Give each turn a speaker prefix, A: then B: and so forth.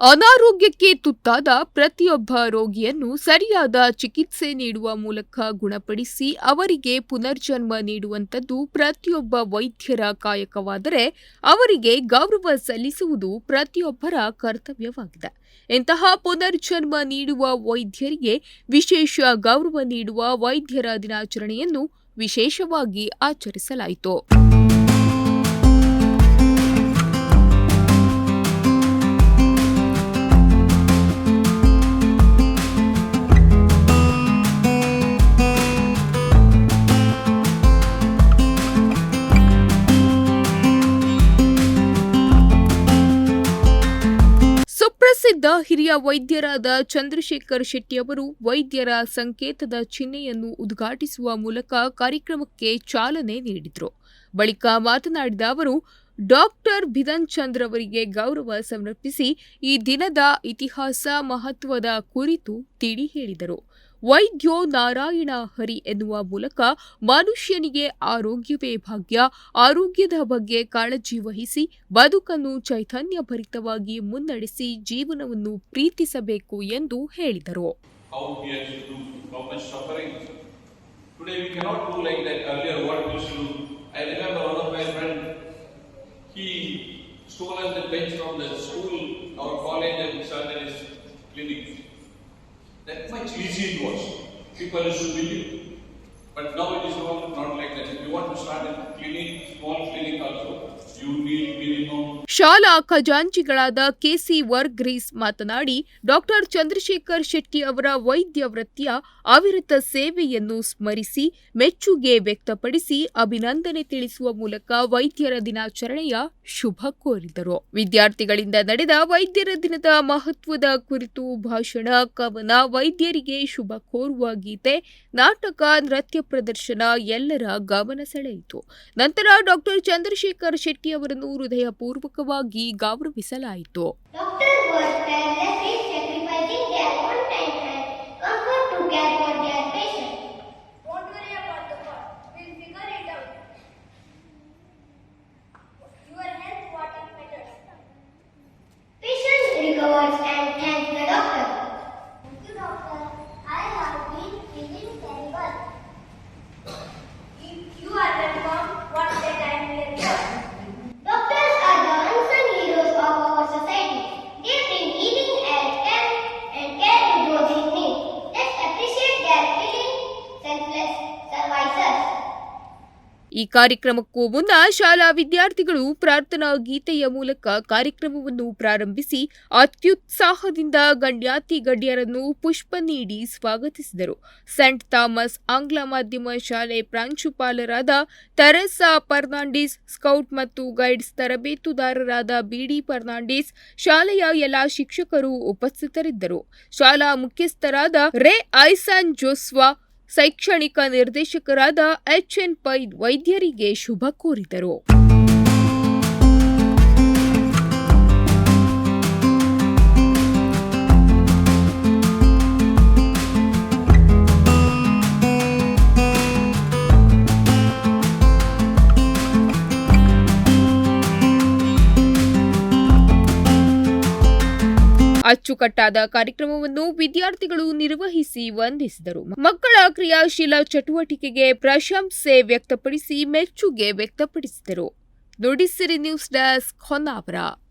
A: ಅನಾರೋಗ್ಯಕ್ಕೆ ತುತ್ತಾದ ಪ್ರತಿಯೊಬ್ಬ ರೋಗಿಯನ್ನು ಸರಿಯಾದ ಚಿಕಿತ್ಸೆ ನೀಡುವ ಮೂಲಕ ಗುಣಪಡಿಸಿ ಅವರಿಗೆ ಪುನರ್ಜನ್ಮ ನೀಡುವಂಥದ್ದು ಪ್ರತಿಯೊಬ್ಬ ವೈದ್ಯರ ಕಾಯಕವಾದರೆ ಅವರಿಗೆ ಗೌರವ ಸಲ್ಲಿಸುವುದು ಪ್ರತಿಯೊಬ್ಬರ ಕರ್ತವ್ಯವಾಗಿದೆ. ಇಂತಹ ಪುನರ್ಜನ್ಮ ನೀಡುವ ವೈದ್ಯರಿಗೆ ವಿಶೇಷ ಗೌರವ ನೀಡುವ ವೈದ್ಯರ ದಿನಾಚರಣೆಯನ್ನು ವಿಶೇಷವಾಗಿ ಆಚರಿಸಲಾಯಿತು. ಸುಪ್ರಸಿದ್ಧ ಹಿರಿಯ ವೈದ್ಯರಾದ ಚಂದ್ರಶೇಖರ್ ಶೆಟ್ಟಿ ಅವರು ವೈದ್ಯರ ಸಂಕೇತದ ಚಿಹ್ನೆಯನ್ನು ಉದ್ಘಾಟಿಸುವ ಮೂಲಕ ಕಾರ್ಯಕ್ರಮಕ್ಕೆ ಚಾಲನೆ ನೀಡಿದರು. ಬಳಿಕ ಮಾತನಾಡಿದ ಅವರು, ಡಾಕ್ಟರ್ ಬಿಧನ್ ಚಂದ್ರ ಅವರಿಗೆ ಗೌರವ ಸಮರ್ಪಿಸಿ ಈ ದಿನದ ಇತಿಹಾಸ ಮಹತ್ವದ ಕುರಿತು ತಿಳಿ ಹೇಳಿದರು. ವೈದ್ಯೋ ನಾರಾಯಣ ಹರಿ ಎನ್ನುವ ಮೂಲಕ ಮನುಷ್ಯನಿಗೆ ಆರೋಗ್ಯವೇ ಭಾಗ್ಯ. ಆರೋಗ್ಯದ ಬಗ್ಗೆ ಕಾಳಜಿ ವಹಿಸಿ ಬದುಕನ್ನು ಚೈತನ್ಯಭರಿತವಾಗಿ ಮುನ್ನಡೆಸಿ ಜೀವನವನ್ನು ಪ್ರೀತಿಸಬೇಕು ಎಂದು ಹೇಳಿದರು.
B: He the bench from the much That much easy it was. People used to believe. But now it is not, not like that. If you want to start a clinic, small clinic also,
A: ಶಾಲಾ ಖಜಾಂಚಿಗಳಾದ KC ವರ್ಗ್ರೀಸ್ ಮಾತನಾಡಿ, doctor Chandrashekhar Shetty ಅವರ ವೈದ್ಯ ವೃತ್ತಿಯ ಅವಿರತ ಸೇವೆಯನ್ನು ಸ್ಮರಿಸಿ, ಮೆಚ್ಚುಗೆ ವ್ಯಕ್ತಪಡಿಸಿ ಅಭಿನಂದನೆ ತಿಳಿಸುವ ಮೂಲಕ ವೈದ್ಯರ ದಿನಾಚರಣೆಯ ಶುಭ ಕೋರಿದರು. ವಿದ್ಯಾರ್ಥಿಗಳಿಂದ ನಡೆದ ವೈದ್ಯರ ದಿನದ ಮಹತ್ವದ ಕುರಿತು ಭಾಷಣ, ಕವನ, ವೈದ್ಯರಿಗೆ ಶುಭ ಕೋರುವ ಗೀತೆ, ನಾಟಕ, ನೃತ್ಯ ಪ್ರದರ್ಶನ ಎಲ್ಲರ ಗಮನ ಸೆಳೆಯಿತು. ನಂತರ ಡಾಕ್ಟರ್ ಚಂದ್ರಶೇಖರ್ ಶೆಟ್ಟಿ ಅವರನ್ನು ಹೃದಯಪೂರ್ವಕವಾಗಿ ಗೌರವಿಸಲಾಯಿತು
C: Doctors
A: ಈ ಕಾರ್ಯಕ್ರಮಕ್ಕೂ ಮುನ್ನ ಶಾಲಾ ವಿದ್ಯಾರ್ಥಿಗಳು ಪ್ರಾರ್ಥನಾ ಗೀತೆಯ ಮೂಲಕ ಕಾರ್ಯಕ್ರಮವನ್ನು ಪ್ರಾರಂಭಿಸಿ ಅತ್ಯುತ್ಸಾಹದಿಂದ ಗಣ್ಯಾತಿ ಗಣ್ಯರನ್ನು ಪುಷ್ಪ ನೀಡಿ ಸ್ವಾಗತಿಸಿದರು. ಸೆಂಟ್ ಥಾಮಸ್ ಆಂಗ್ಲ ಮಾಧ್ಯಮ ಶಾಲೆ ಪ್ರಾಂಶುಪಾಲರಾದ ತೆರೆಸಾ ಫರ್ನಾಂಡಿಸ್, ಸ್ಕೌಟ್ ಮತ್ತು ಗೈಡ್ಸ್ ತರಬೇತುದಾರರಾದ ಬಿಡಿ ಫರ್ನಾಂಡಿಸ್, ಶಾಲೆಯ ಎಲ್ಲಾ ಶಿಕ್ಷಕರು ಉಪಸ್ಥಿತರಿದ್ದರು. ಶಾಲಾ ಮುಖ್ಯಸ್ಥರಾದ ರೇ ಐಸಾನ್ ಜೋಸ್ವಾ ಶೈಕ್ಷಣಿಕ ನಿರ್ದೇಶಕರಾದ ಎಚ್ಎನ್ ಪೈ ವೈದ್ಯರಿಗೆ ಶುಭ ಕೋರಿದರು. ಅಚ್ಚುಕಟ್ಟಾದ ಕಾರ್ಯಕ್ರಮವನ್ನು ವಿದ್ಯಾರ್ಥಿಗಳು ನಿರ್ವಹಿಸಿ ವಂದಿಸಿದರು. ಮಕ್ಕಳ ಕ್ರಿಯಾಶೀಲ ಚಟುವಟಿಕೆಗೆ ಪ್ರಶಂಸೆ ವ್ಯಕ್ತಪಡಿಸಿ ಮೆಚ್ಚುಗೆ ವ್ಯಕ್ತಪಡಿಸಿದರು. Nudisiri news desk Honnavar.